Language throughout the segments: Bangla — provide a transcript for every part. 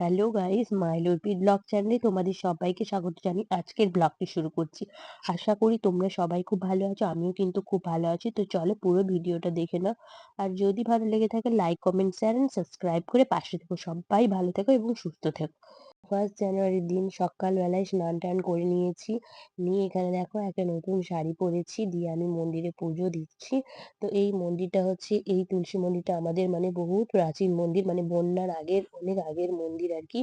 হ্যালো গাইস মাইলোরপি ব্লগ চ্যানেলে তোমাদের সবাইকে স্বাগত জানি আজকের ব্লগটি শুরু করছি। আশা করি তোমরা সবাই খুব ভালো আছো, আমিও কিন্তু খুব ভালো আছি। তো চলো পুরো ভিডিওটা দেখে নাও। আর যদি ভালো লেগে থাকে like comment share and subscribe করে পাশে থেকো। সবাই ভালো থেকো এবং সুস্থ থেকো। ফার্স্ট জানুয়ারির দিন সকালবেলায় স্নান টান করে নিয়েছি। নিয়ে এখানে দেখো একটা নতুন শাড়ি পরেছি, দিয়ে আমি মন্দিরে পুজো দিচ্ছি। তো এই মন্দিরটা হচ্ছে, এই তুলসী মন্দিরটা আমাদের মানে বহু প্রাচীন মন্দির মানে বন্যার আগের, অনেক আগের মন্দির আর কি।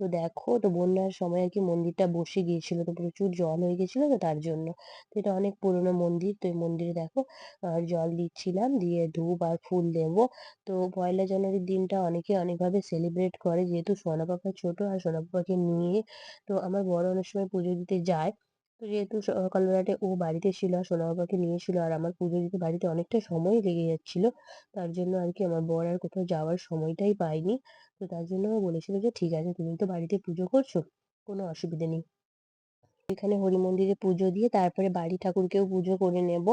তো দেখো, তো বন্যার সময় আর কি মন্দিরটা বসে গিয়েছিল, তো প্রচুর জল হয়ে গেছিল তো তার জন্য। তো এটা অনেক পুরনো মন্দির, তো এই মন্দিরে দেখো আর জল দিচ্ছিলাম, দিয়ে ধূপ আর ফুল দেবো। তো পয়লা জানুয়ারির দিনটা অনেকে অনেকভাবে সেলিব্রেট করে, যেহেতু সোনা পাপা ছোট আর সোনা পাপাকে নিয়ে তো আমার বড় অনেক সময় পুজো দিতে যায়। তো যেহেতু সকালবেলাতে ও বাড়িতে ছিল আর সোনা বাবাকে নিয়েছিল আর আমার পুজো দিতে বাড়িতে অনেকটা সময় লেগে যাচ্ছিল, তার জন্য আর কি আমার বর আর কোথাও যাওয়ার সময়টাই পাইনি। তো তার জন্য বলেছিল যে, ঠিক আছে তুমি তো বাড়িতে পুজো করছ, কোনো অসুবিধে নেই। এখানে হরি মন্দিরে পুজো দিয়ে তারপরে বাড়ি ঠাকুরকেও পুজো করে নেব।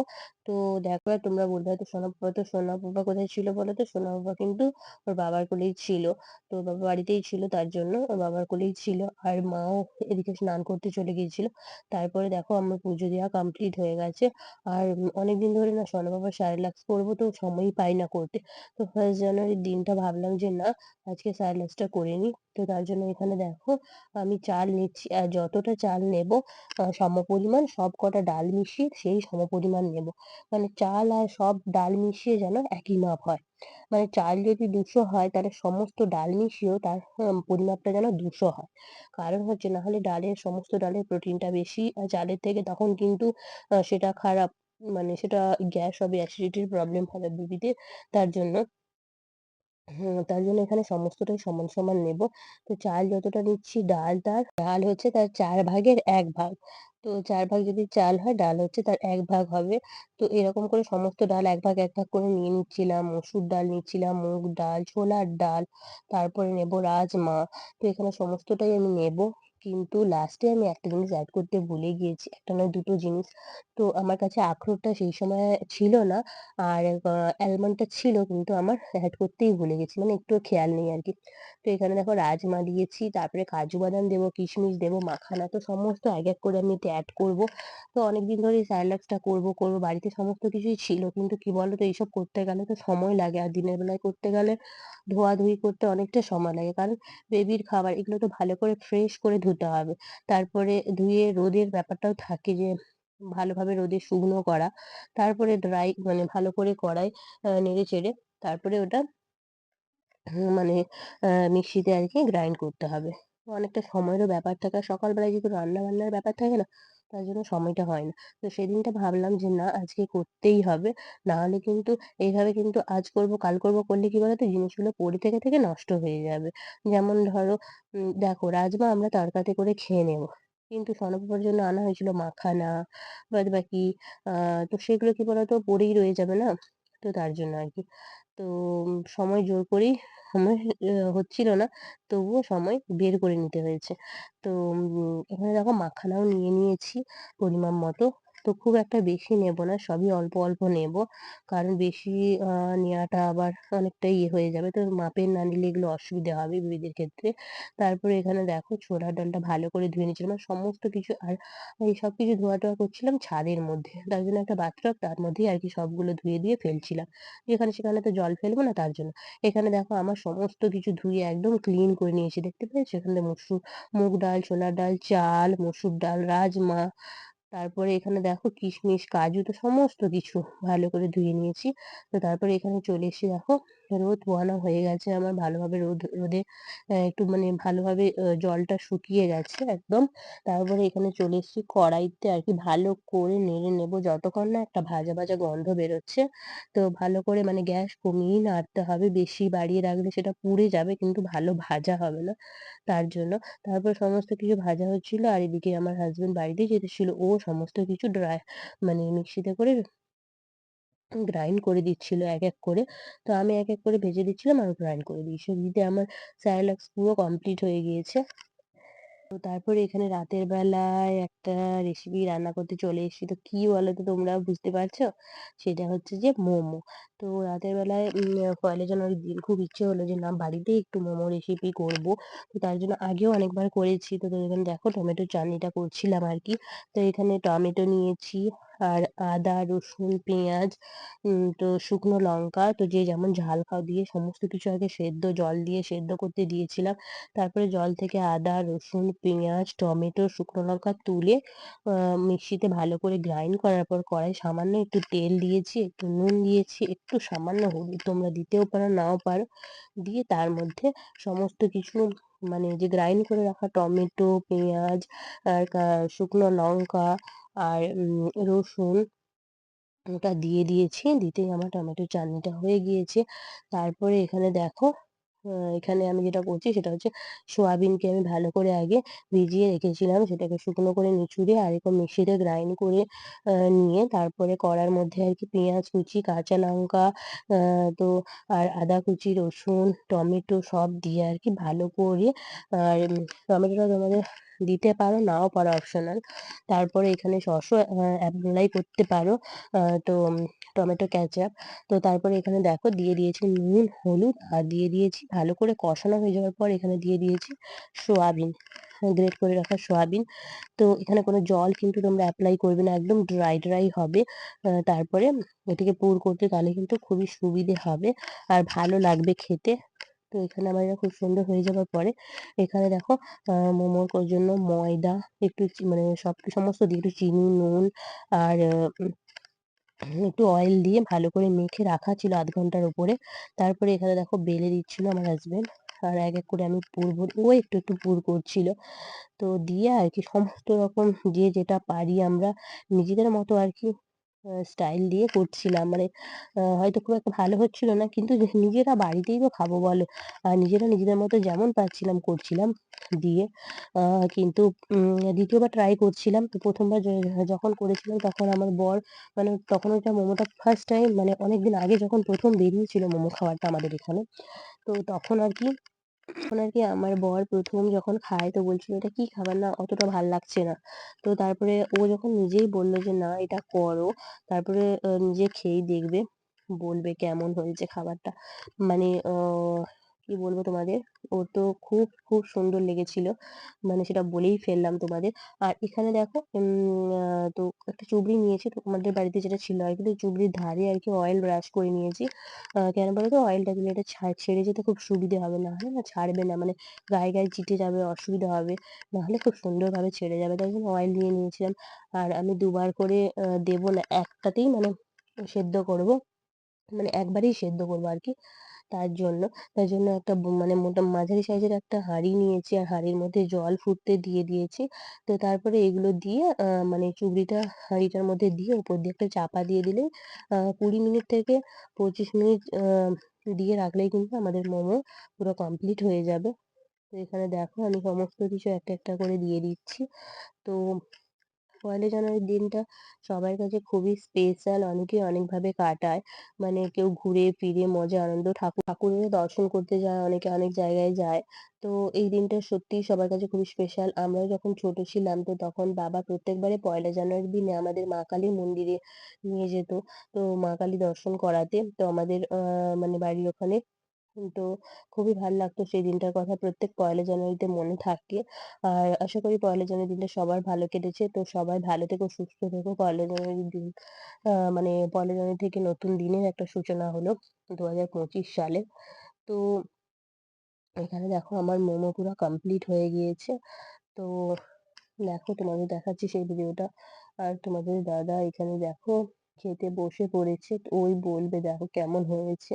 তো দেখো তোমরা বলবে হয়তো সোনা বাবা তো সোনা বাবা কোথায় ছিল বলো তো? সোনা বাবা কিন্তু ওর বাবার কোলেই ছিল। তো বাবা বাড়িতেই ছিল তার জন্য ওর বাবার কোলেই ছিল। আর মাও এদিকে স্নান করতে চলে গিয়েছিল। তারপরে দেখো আমার পুজো দেওয়া কমপ্লিট হয়ে গেছে। আর অনেকদিন ধরে না সোনা স্যারেলাক্স করব তো সময়ই পাই না করতে। তো ফার্স্ট জানুয়ারির দিনটা ভাবলাম যে না, আজকে স্যারেলাক্সটা করে নিই। তো তার জন্য এখানে দেখো আমি চাল নিচ্ছি, আর যতটা চাল নেব সমপরিমাণ সব কটা ডাল মিশিয়ে সেই সমপরিমাণ নেব। মানে চাল আর সব ডাল মিশিয়ে যেন একই মাপ হয়। মানে চাল যদি দুশো হয় তাহলে সমস্ত ডাল মিশিয়েও তার পরিমাপটা যেন দুশো হয়। কারণ হচ্ছে না হলে ডালের সমস্ত ডালের প্রোটিনটা বেশি চালের থেকে তখন কিন্তু সেটা খারাপ মানে সেটা গ্যাস হবে, অ্যাসিডিটির প্রবলেম হবে বেবিতে তার জন্য তার জন্য এখানে সমস্তটাই সমান সমান নেব। তো চাল যতটা নিচ্ছি, ডাল, তার ডাল হচ্ছে তার চার ভাগের এক ভাগ। তো চার ভাগ যদি চাল হয়, ডাল হচ্ছে তার এক ভাগ হবে। তো এরকম করে সমস্ত ডাল এক ভাগ এক ভাগ করে নিয়ে নিচ্ছিলাম। মসুর ডাল নিচ্ছিলাম, মুগ ডাল, ছোলার ডাল, তারপরে নেব রাজমা। তো এখানে সমস্তটাই আমি নেব। কিন্তু লাস্টে আমি একটা জিনিস অ্যাড করতে ভুলে গিয়েছি। একটা নয়, দুটো জিনিস। তো আমার কাছে আখরোটটা সেই সময় ছিল না। আর অ্যালমন্ডটা ছিল কিন্তু আমার অ্যাড করতেই ভুলে গেছি। মানে একটু খেয়াল নেই আর কি তো এখানে দেখো রাজমা দিয়েছি তারপরে কাজু বাদাম দেবো, কিশমিশ দেবো, মাখানা। তো সমস্ত এক এক করে আমি অ্যাড করব। তো অনেকদিন ধরে স্যালাডসটা করব করব। বাড়িতে সমস্ত কিছুই ছিল। কিন্তু কি বলো তো এইসব করতে গেলে তো সময় লাগে। আর দিনের বেলায় করতে গেলে ধোয়াধুয়ি করতে অনেকটা সময় লাগে। কারণ বেবির খাবার এগুলো তো ভালো করে ফ্রেশ করে ধুতে হবে। তারপরে ধুয়ে রোদের ব্যাপারটাও থাকে যে, ভালোভাবে রোদে শুকনো করা। তারপরে ড্রাই মানে ভালো করে কড়াই নেড়ে চেড়ে তারপরে ওটা মানে মিক্সিতে আর কি গ্রাইন্ড করতে হবে। অনেকটা সময়েরও ব্যাপার থাকে। সকালবেলায় যেহেতু রান্না বান্নার ব্যাপার থাকে না তার জন্য সময়টা হয় না। তো সেদিনটা ভাবলাম যে, না, আজকে করতেই হবে। না হলে কিন্তু এইভাবে কিন্তু আজ করব, কাল করব করলে কি বলতো, জিনিসগুলো পড়ে থেকে থেকে নষ্ট হয়ে যাবে। যেমন ধরো দেখো রাজমা আমরা তরকাতে করে খেয়ে নেব। কিন্তু সনপাপার জন্য আনা হয়েছিল মাখানা, বাদ বাকি তো সেগুলো কি বলতো, পড়েই রয়ে যাবে না? তো তার জন্য আর কি। তো সময় জোর করেই সময় হচ্ছিল না। তবুও সময় বের করে নিতে হয়েছে। তো এখানে দেখো মাখানাও নিয়ে নিয়েছি পরিমাণ মতো। তো খুব একটা বেশি নেব না, সবই অল্প অল্প নেব। কারণ বেশি নেওয়াটা আবার অনেকটা ইয়ে হয়ে যাবে। তো মাপের না নিলে এগুলো অসুবিধা হবে বেবিদের ক্ষেত্রে। তারপরে এখানে দেখো ছোলার ডালটা ভালো করে ধুয়ে নিচ্ছিলাম আর সমস্ত কিছু আর, এই সব কিছু ধোয়া টোয়া করছিলাম ছাদের মধ্যে। তার জন্য একটা বাথটব তার মধ্যেই আর কি সবগুলো ধুয়ে দিয়ে ফেলছিলাম। যেখানে সেখানে তো জল ফেলব না, তার জন্য। এখানে দেখো আমার সমস্ত কিছু ধুয়ে একদম ক্লিন করে নিয়েছি। দেখতে পেয়েছ এখানে মুসুর, মুগ ডাল, ছোলার ডাল, চাল, মসুর ডাল, রাজমা তারপরে এখানে দেখো কিশমিশ, কাজু তো সমস্ত কিছু ভালো করে ধুয়ে নিয়েছি। তো তারপরে এখানে চলে এসে দেখো রোদ পোহানো হয়ে গেছে, আমার ভালোভাবে রোদ, রোদে একটু মানে ভালোভাবে জলটা শুকিয়ে গেছে একদম। তারপরে এখানে চলে এসেছি কড়াইতে আর কি ভালো করে নেড়ে নেব, যতক্ষণ না একটা ভাজা ভাজা গন্ধ বেরোচ্ছে। তো ভালো করে মানে গ্যাস কমিয়ে নাড়তে হবে, বেশি বাড়িয়ে রাখলে সেটা পুড়ে যাবে, কিন্তু ভালো ভাজা হবে না তার জন্য। তারপর সমস্ত কিছু ভাজা হচ্ছিল, আর এদিকে আমার হাজবেন্ড বাড়িতে যেতে ছিল, ও সমস্ত কিছু ড্রাই মানে মিক্সিতে করে গ্রাইন্ড করে দিচ্ছিল এক এক করে। তো আমি এক এক করে ভেজে দিচ্ছিলাম আর গ্রাইন্ড করে দিয়েছি। দিতে আমার স্যালাক্স পুরো কমপ্লিট হয়ে গিয়েছে। তো তারপরে এখানে রাতের বেলায় একটা রেসিপি রান্না করতে চলে এসেছি। তো কি বলো তো তোমরা বুঝতে পারছ? সেটা হচ্ছে যে মোমো। তো রাতের বেলায় পয়লা জন্য খুব ইচ্ছে হলো যে না বাড়িতেই একটু মোমো রেসিপি করব। তো তার জন্য আগেও অনেকবার করেছি। তো এখানে দেখো টমেটো চাটনিটা করছিলাম আর কি। তো এখানে টমেটো নিয়েছি। আর আদা, রসুন, পেঁয়াজ তো শুকনো লঙ্কা, তো যে যেমন ঝাল খাও দিয়ে সমস্ত কিছু আগে সেদ্ধ, জল দিয়ে সেদ্ধ করতে দিয়েছিলাম। তারপরে জল থেকে আদা, রসুন, পেঁয়াজ, টমেটো, শুকনো লঙ্কা তুলে মিক্সিতে ভালো করে গ্রাইন্ড করার পর কড়াই সামান্য একটু তেল দিয়েছি, একটু নুন দিয়েছি, একটু সামান্য হলুদ তোমরা দিতেও পারো, নাও পারো। দিয়ে তার মধ্যে সমস্ত কিছু মানে যে গ্রাইন্ড করে রাখা টমেটো, পেঁয়াজ, আর শুকনো লঙ্কা আর রসুন ওটা দিয়ে দিয়েছি। দিতেই আমার টমেটো চাটনিটা হয়ে গিয়েছে। তারপরে এখানে দেখো এখানে আমি যেটা করছি সেটা হচ্ছে সোয়াবিনকে আমি ভালো করে আগে ভিজিয়ে রেখেছিলাম। সেটাকে শুকনো করে নিচুড়ে আর এরকম মিক্সিতে গ্রাইন্ড করে নিয়ে তারপরে কড়ার মধ্যে আর কি পেঁয়াজ কুচি, কাঁচা লঙ্কা তো আর আদা কুচি, রসুন, টমেটো সব দিয়ে আর কি ভালো করে আর টমেটোটা তোমাদের দিতে পারো, নাও পারো অপশনাল তারপরে এখানে সসও অ্যাপ্লাই করতে পারো তো টমেটো ক্যাচাপ তো তারপরে এখানে দেখো দিয়ে দিয়েছি নুন, হলুদ, আর দিয়ে দিয়েছি ভালো করে কষানো হয়ে যাওয়ার পর এখানে দিয়ে দিয়েছি সোয়াবিন। গ্রেট করে রাখা সোয়াবিন। তো এখানে কোনো জল কিন্তু তোমরা অ্যাপ্লাই করবে না, একদম ড্রাই ড্রাই হবে। তারপরে এটিকে পুর করতে তাহলে কিন্তু খুবই সুবিধে হবে, আর ভালো লাগবে খেতে। তো এখানে আমার এটা খুব সুন্দর হয়ে যাওয়ার পরে এখানে দেখো মোমোর জন্য ময়দা, একটু মানে সব সমস্ত দিয়ে একটু চিনি, নুন আর একটু অয়েল দিয়ে ভালো করে মেখে রাখা ছিল আধ ঘণ্টার উপরে তারপরে এখানে দেখো বেলে দিচ্ছিল আমার হাজবেন্ড আর এক এক করে আমি পুর ও একটু একটু পুর করছিল। তো দিয়ে আর কি সমস্ত রকম যে যেটা পারি আমরা নিজেদের মতো আর কি স্টাইল দিয়ে করছিলাম। মানে হয়তো খুব একটা ভালো হচ্ছিল না, কিন্তু নিজেরা বাড়িতেই তো খাব বলো আর নিজেরা নিজেদের মতো যেমন পারছিলাম করছিলাম দিয়ে কিন্তু দ্বিতীয়বার ট্রাই করছিলাম। তো প্রথমবার যখন করেছিলাম তখন আমার বর মানে তখন ওইটা মোমোটা ফার্স্ট টাইম মানে অনেকদিন আগে যখন প্রথম বেরিয়েছিল মোমো খাওয়াটা আমাদের এখানে, তো তখন আর কি তখন আর কি আমার বর প্রথম যখন খায় তো বলছিল, এটা কি খাবার? না, অতটা ভালো লাগছে না। তো তারপরে ও যখন নিজেই বলল যে, না, এটা করো। তারপরে নিজে খেয়েই দেখবে, বলবে কেমন হয়েছে খাবারটা। মানে কি বলব তোমাদের? ও তো খুব খুব সুন্দর লেগেছিল। মানে সেটা বলেই ফেললাম তোমাদের। আর এখানে দেখো তো একটা চুবড়ি নিয়েছি, তো আমাদের বাড়িতে যেটা ছিল আর কি, তো চুবড়ির ধারে আর কি অয়েল ব্রাশ করে নিয়েছি। কেন বলো তো অয়েলটা দিলে এটা ছেড়ে যেতে খুব সুবিধে হবে, না হলে না ছাড়বে না মানে গায়ে গায়ে চিটে যাবে, অসুবিধা হবে নাহলে খুব সুন্দরভাবে ছেড়ে যাবে। তাই জন্য অয়েল নিয়ে নিয়েছিলাম। আর আমি দুবার করে দেবো না, একটাতেই মানে সেদ্ধ করব মানে একবারেই সেদ্ধ করব আর কি। তার জন্য। তার জন্য একটা মানে মোটা, মাঝারি সাইজের একটা হাঁড়ি নিয়েছি আর হাঁড়ির মধ্যে জল ফুটতে দিয়ে দিয়েছি। তো তারপরে এগুলো দিয়ে মানে চুবড়িটা হাঁড়িটার মধ্যে দিয়ে উপর দিয়ে একটা চাপা দিয়ে দিলে কুড়ি মিনিট থেকে পঁচিশ মিনিট দিয়ে রাখলেই কিন্তু আমাদের মোমো পুরো কমপ্লিট হয়ে যাবে। তো এখানে দেখো আমি সমস্ত কিছু একটা একটা করে দিয়ে দিচ্ছি। তো পয়লা জানুয়ারির দিনটা সবার কাছে খুবই স্পেশাল অনেকে অনেকভাবে কাটায়। মানে কেউ ঘুরে ফিরে মজা, আনন্দ, ঠাকুর, ঠাকুরের দর্শন করতে যায়, অনেকে অনেক জায়গায় যায়। তো এই দিনটা সত্যিই সবার কাছে খুবই স্পেশাল আমরাও যখন ছোট ছিলাম তো তখন বাবা প্রত্যেকবারে পয়লা জানুয়ারির দিনে আমাদের মা কালীর মন্দিরে নিয়ে যেত। তো মা কালী দর্শন করাতে। তো আমাদের মানে বাড়ির ওখানে তো খুবই ভালো লাগতো সেই দিনটার কথা। প্রত্যেক পয়লা জানুয়ারিতে মনে থাকে। আর আশা করি পয়লা জানুয়ারি দিনটা সবার ভালো কেটেছে। তো সবাই ভালো থেকো সুস্থ থেকো। পয়লা জানুয়ারির দিন আহ, মানে পয়লা জানুয়ারি থেকে নতুন দিনের একটা সূচনা হলো দু হাজার পঁচিশ সালে। তো এখানে দেখো আমার মোমো পুরো কমপ্লিট হয়ে গিয়েছে। তো দেখো তোমাদের দেখাচ্ছি সেই ভিডিওটা আর তোমাদের দাদা এখানে দেখো খেতে বসে পড়েছে ওই বলবে দেখো কেমন হয়েছে।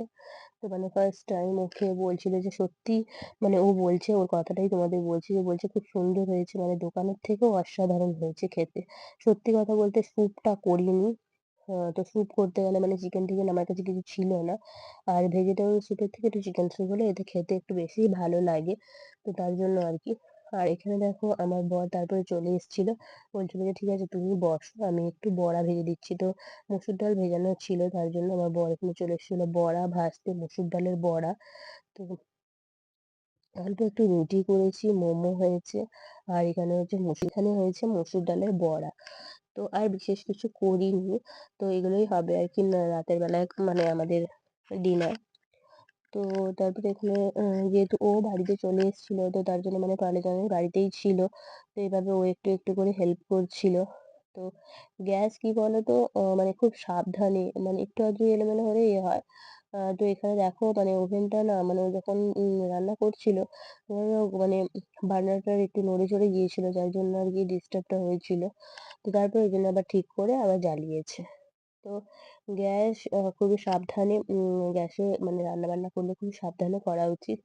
তো মানে ফার্স্ট টাইম ওকে বলছিল যে সত্যি মানে ও বলছে, ওর কথাটাই তোমাদের বলছি যে বলছে খুব সুন্দর হয়েছে মানে দোকানের থেকেও অসাধারণ হয়েছে খেতে। সত্যি কথা বলতে স্যুপটা করিনি। তো স্যুপ করতে গেলে মানে চিকেন টিকেন আমার কাছে কিছু ছিল না। আর ভেজিটেবল স্যুপের থেকে একটু চিকেন স্যুপ হলে এতে খেতে একটু বেশিই ভালো লাগে। তো তার জন্য আর কি। আর এখানে দেখো আমার বর তারপরে চলে এসেছিল। বলছিল যে, ঠিক আছে, তুমি বসো, আমি একটু বড়া ভেজে দিচ্ছি। তো মসুর ডাল ভেজানো ছিল, তার জন্য আমার বর এখানে চলে এসেছিল বড়া ভাজতে, মসুর ডালের বড়া। তো অল্প একটু রুটি করেছি, মোমো হয়েছে, আর এখানে হচ্ছে এখানে হয়েছে মসুর ডালের বড়া। তো আর বিশেষ কিছু করিনি, তো এগুলোই হবে আর কি রাতের বেলায় মানে আমাদের ডিনার তো তারপরে এখানে যেহেতু ও বাড়িতে চলে এসেছিল, তো তার জন্য মানে পালেজানের বাড়িতেই ছিল। তো এভাবে ও একটু একটু করে হেল্প করছিল। তো গ্যাস কি বলতো মানে খুব সাবধানে মানে একটু আধটু এলোমেলো হলে ইয়ে হয়। তো এখানে দেখো মানে ওভেনটা না মানে ও যখন রান্না করছিল মানে বার্নারটার একটু নড়ে চড়ে গিয়েছিল, যার জন্য আর কি ডিস্টার্বটা হয়েছিল। তো তারপর ওই জন্য আবার ঠিক করে আবার জ্বালিয়েছে। তো গ্যাস খুবই সাবধানে গ্যাসে মানে রান্নাবান্না করলে খুবই সাবধানে করা উচিত।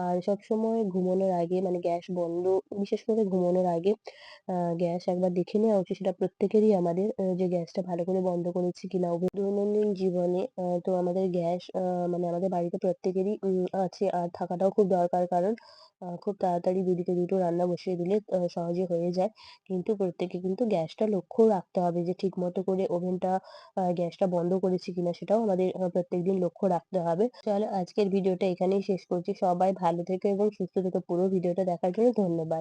আর সবসময় ঘুমোনোর আগে মানে গ্যাস বন্ধ, বিশেষ করে ঘুমোনোর আগে গ্যাস একবার দেখে নেওয়া উচিত। সেটা প্রত্যেকেরই আমাদের যে গ্যাসটা ভালো করে বন্ধ করেছি কিনা। দৈনন্দিন জীবনে তো আমাদের গ্যাস মানে আমাদের বাড়িতে প্রত্যেকেরই আছে আর থাকাটাও খুব দরকার। কারণ খুব তাড়াতাড়ি দুদিকে দুটো রান্না বসিয়ে দিলে সহজে হয়ে যায়। কিন্তু প্রত্যেকে কিন্তু গ্যাসটা লক্ষ্য রাখতে হবে যে ঠিক মতো করে ওভেনটা গ্যাসটা বন্ধ করেছি কিনা সেটাও আমাদের প্রত্যেকদিন লক্ষ্য রাখতে হবে। চলো, আজকের ভিডিওটা এখানেই শেষ করছি। সবাই ভালো থেকো এবং সুস্থ থেকো। পুরো ভিডিওটা দেখার জন্য ধন্যবাদ।